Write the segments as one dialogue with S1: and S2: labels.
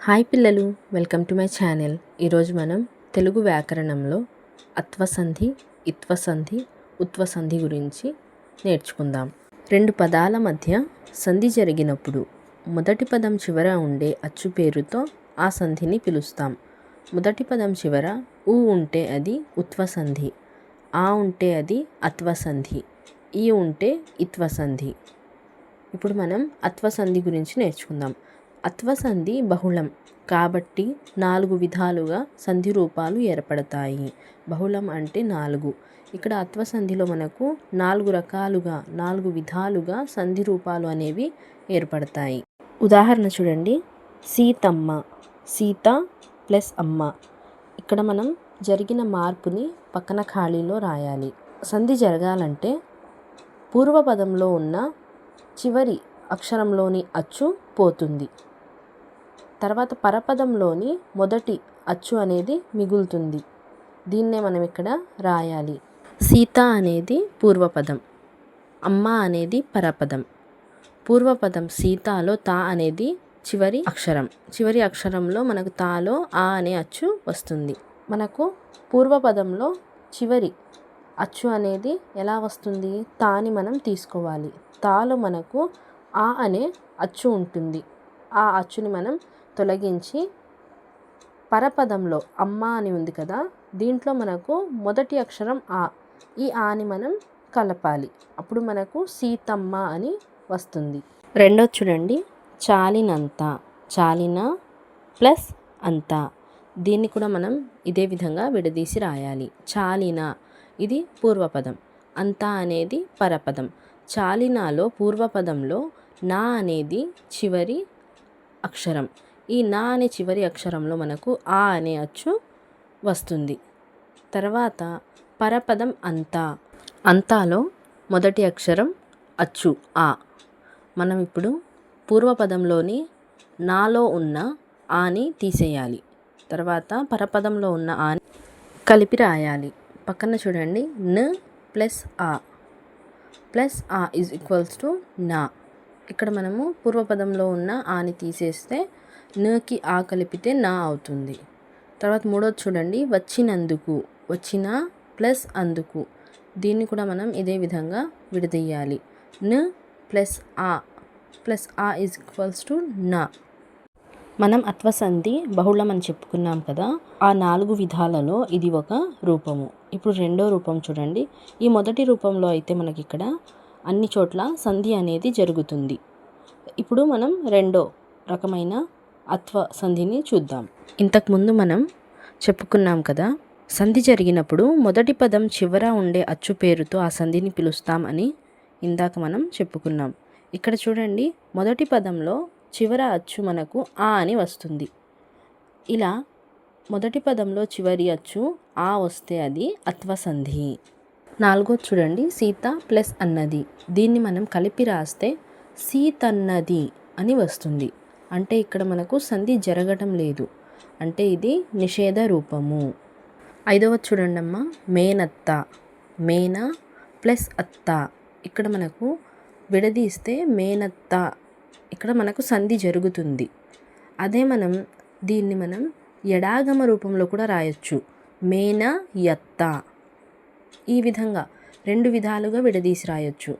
S1: Hi పిల్లలు welcome to my channel. ఈరోజు మనం తెలుగు వ్యాకరణంలో అత్వసంధి ఇత్వసంధి ఉత్వసంధి గురించి నేర్చుకుందాం. రెండు పదాల మధ్య సంధి జరిగినప్పుడు మొదటి పదం చివర ఉండే అచ్చు పేరుతో ఆ సంధిని పిలుస్తాం. మొదటి పదం చివర ఊ ఉంటే అది ఉత్వసంధి ఆ ఉంటే అది అత్వసంధి ఈ ఉంటే ఇత్వసంధి. ఇప్పుడు మనం అత్వసంధి గురించి నేర్చుకుందాం. అత్వసంధి బహుళం. కాబట్టి నాలుగు విధాలుగా సంధి రూపాలు ఏర్పడతాయి. బహుళం అంటే నాలుగు. ఇక్కడ అత్వసంధిలో మనకు నాలుగు రకాలుగా నాలుగు విధాలుగా సంధి రూపాలు అనేవి ఏర్పడతాయి. ఉదాహరణ చూడండి. సీతమ్మ సీత ప్లస్ అమ్మ. ఇక్కడ మనం జరిగిన మార్పుని పక్కన ఖాళీలో రాయాలి. సంధి జరగాలంటే పూర్వపదంలో ఉన్న చివరి అక్షరంలోని అచ్చు పోతుంది. తర్వాత పరపదంలోని మొదటి అచ్చు అనేది మిగులుతుంది. దీన్నే మనం ఇక్కడ రాయాలి. సీత అనేది పూర్వపదం. అమ్మ అనేది పరపదం. పూర్వపదం సీతాలో తా అనేది చివరి అక్షరం. చివరి అక్షరంలో మనకు తాలో ఆ అనే అచ్చు వస్తుంది. మనకు పూర్వపదంలో చివరి అచ్చు అనేది ఎలా వస్తుంది? తాని మనం తీసుకోవాలి. తాలో మనకు ఆ అనే అచ్చు ఉంటుంది. ఆ అచ్చుని మనం తొలగించి పరపదంలో అమ్మ అని ఉంది కదా దీంట్లో మనకు మొదటి అక్షరం ఆ. ఈ ఆని మనం కలపాలి. అప్పుడు మనకు సీతమ్మ అని వస్తుంది. రెండో చూడండి. చాలినంత. చాలిన ప్లస్ అంత. దీన్ని కూడా మనం ఇదే విధంగా విడదీసి రాయాలి. చాలిన. ఇది పూర్వపదం. అంత అనేది పరపదం. చాలినాలో పూర్వపదంలో నా అనేది చివరి అక్షరం. ఈ నా అనే చివరి అక్షరంలో మనకు ఆ అనే అచ్చు వస్తుంది. తర్వాత పరపదం అంతా. అంతాలో మొదటి అక్షరం అచ్చు ఆ. మనం ఇప్పుడు పూర్వపదంలోని నాలో ఉన్న ఆని తీసేయాలి. తర్వాత పరపదంలో ఉన్న ఆని కలిపి రాయాలి. పక్కన చూడండి న ప్లస్ ఆ. ప్లస్ ఆ ఈజ్ ఈక్వల్స్ టు నా. ఇక్కడ మనము పూర్వపదంలో ఉన్న ఆని తీసేస్తే నకి ఆ కలిపితే నా అవుతుంది. తర్వాత మూడోది చూడండి వచ్చినందుకు వచ్చిన ప్లస్ అందుకు. దీన్ని కూడా మనం ఇదే విధంగా విడదీయాలి. న ప్లస్ ఆ ప్లస్ ఆ ఈజ్ ఈక్వల్స్ టు నా. మనం అత్వసంధి బహుళం అని చెప్పుకున్నాం కదా ఆ నాలుగు విధాలలో ఇది ఒక రూపము. ఇప్పుడు రెండో రూపం చూడండి. ఈ మొదటి రూపంలో అయితే మనకి ఇక్కడ అన్ని చోట్ల సంధి అనేది జరుగుతుంది. ఇప్పుడు మనం రెండో రకమైన అత్వ సంధిని చూద్దాం. ఇంతకుముందు మనం చెప్పుకున్నాం కదా సంధి జరిగినప్పుడు మొదటి పదం చివర ఉండే అచ్చు పేరుతో ఆ సంధిని పిలుస్తాం అని ఇందాక మనం చెప్పుకున్నాం. ఇక్కడ చూడండి మొదటి పదంలో చివర అచ్చు మనకు ఆ అని వస్తుంది. ఇలా మొదటి పదంలో చివరి అచ్చు ఆ వస్తే అది అత్వసంధి నాలుగో చూడండి సీత ప్లస్ అన్నది. దీన్ని మనం కలిపి రాస్తే సీతన్నది అని వస్తుంది. అంటే ఇక్కడ మనకు సంధి జరగటం లేదు. అంటే ఇది నిషేధ రూపము. ఐదవ చూడండి అమ్మ మేనత్త. మేన ప్లస్ అత్త. ఇక్కడ మనకు విడదీస్తే మేనత్త. ఇక్కడ మనకు సంధి జరుగుతుంది. అదే మనం దీన్ని మనం ఎడాగమ రూపంలో కూడా రాయొచ్చు. మేన యత్త. ఈ విధంగా రెండు విధాలుగా విడదీసి రాయొచ్చు.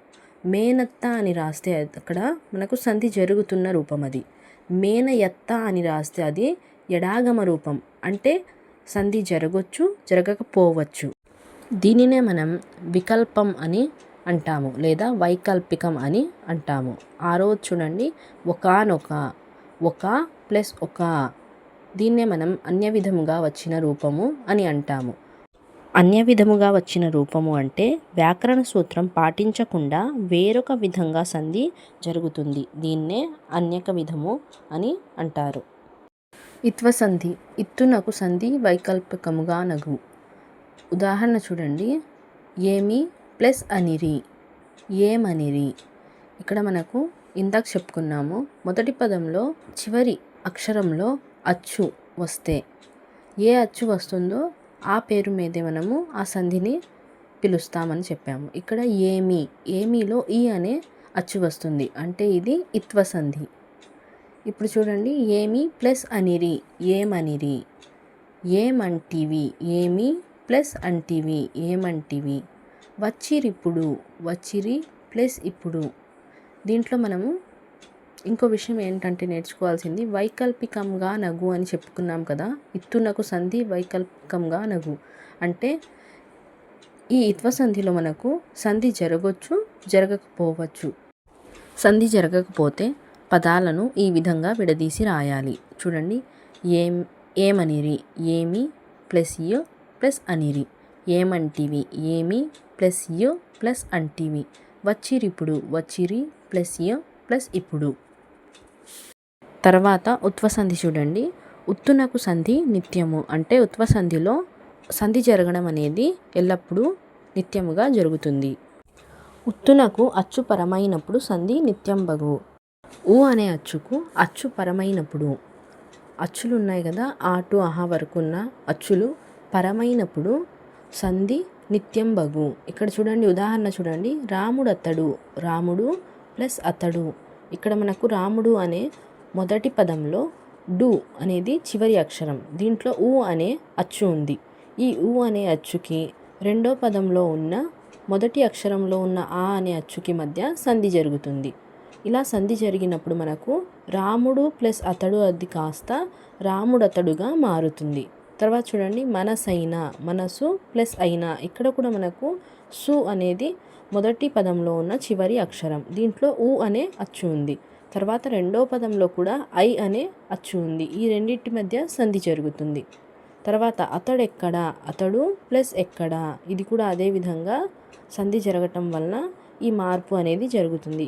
S1: మేనత్త అని రాస్తే అక్కడ మనకు సంధి జరుగుతున్న రూపం అది. మేనయత్త అని రాస్తే అది ఎడాగమ రూపం. అంటే సంధి జరగవచ్చు జరగకపోవచ్చు. దీనినే మనం వికల్పం అని అంటాము లేదా వైకల్పికం అని అంటాము. ఆ రోజు చూడండి ఒకనొక ఒక ప్లస్ ఒక. దీన్నే మనం అన్య విధముగా వచ్చిన రూపము అని అంటాము. అన్య విధముగా వచ్చిన రూపము అంటే వ్యాకరణ సూత్రం పాటించకుండా వేరొక విధంగా సంధి జరుగుతుంది. దీన్నే అన్యక విధము అని అంటారు. ఇత్వ సంధి ఇత్తునకు సంధి వైకల్పికముగా నగు. ఉదాహరణ చూడండి. ఏమి ప్లస్ అనిరి ఏమనిరి. ఇక్కడ మనకు ఇందాక చెప్పుకున్నాము మొదటి పదంలో చివరి అక్షరంలో అచ్చు వస్తే ఏ అచ్చు వస్తుందో ఆ పేరు మీదే మనము ఆ సంధిని పిలుస్తామని చెప్పాము. ఇక్కడ ఏమి ఏమిలో ఈ అనే అచ్చు వస్తుంది. అంటే ఇది ఇత్వ సంధి. ఇప్పుడు చూడండి ఏమి ప్లస్ అనిరి ఏమనిరి ఏమంటివి ఏమి ప్లస్ అంటివి ఏమంటివి వచ్చిరిప్పుడు వచ్చిరి ప్లస్ ఇప్పుడు. దీంట్లో మనము ఇంకో విషయం ఏంటంటే నేర్చుకోవాల్సింది వైకల్పికంగా నగు అని చెప్పుకున్నాం కదా ఇత్తునకు సంధి వైకల్పికంగా నగు. అంటే ఈ ఇత్వ సంధిలో మనకు సంధి జరగవచ్చు జరగకపోవచ్చు. సంధి జరగకపోతే పదాలను ఈ విధంగా విడదీసి రాయాలి. చూడండి ఏం ఏమనిరి ఏమి ప్లస్ యో ప్లస్ అనిరి. ఏమంటివి ఏమి ప్లస్ యో ప్లస్ అంటివి. వచ్చిరిప్పుడు వచ్చిరి ప్లస్ యో ప్లస్ ఇప్పుడు. తర్వాత ఉత్వసంధి చూడండి. ఉత్తునకు సంధి నిత్యము. అంటే ఉత్వసంధిలో సంధి జరగడం అనేది ఎల్లప్పుడూ నిత్యముగా జరుగుతుంది. ఉత్తునకు అచ్చు పరమైనప్పుడు సంధి నిత్యం బగు. ఊ అనే అచ్చుకు అచ్చు పరమైనప్పుడు. అచ్చులు ఉన్నాయి కదా ఆ టు అహా వరకు ఉన్న అచ్చులు పరమైనప్పుడు సంధి నిత్యం బగు. ఇక్కడ చూడండి ఉదాహరణ చూడండి. రాముడు అతడు. రాముడు ప్లస్ అతడు. ఇక్కడ మనకు రాముడు అనే మొదటి పదంలో డు అనేది చివరి అక్షరం. దీంట్లో ఊ అనే అచ్చు ఉంది. ఈ ఊ అనే అచ్చుకి రెండో పదంలో ఉన్న మొదటి అక్షరంలో ఉన్న ఆ అనే అచ్చుకి మధ్య సంధి జరుగుతుంది. ఇలా సంధి జరిగినప్పుడు మనకు రాముడు ప్లస్ అతడు అది కాస్త రాముడతడుగా మారుతుంది. తర్వాత చూడండి మనసైన మనసు ప్లస్ అయినా ఇక్కడ కూడా మనకు సు అనేది మొదటి పదంలో ఉన్న చివరి అక్షరం. దీంట్లో ఊ అనే అచ్చు ఉంది. తర్వాత రెండో పదంలో కూడా ఐ అనే అచ్చు ఉంది. ఈ రెండింటి మధ్య సంధి జరుగుతుంది. తర్వాత అతడు ఎక్కడ అతడు ప్లస్ ఎక్కడ ఇది కూడా అదే విధంగా సంధి జరగటం వలన ఈ మార్పు అనేది జరుగుతుంది.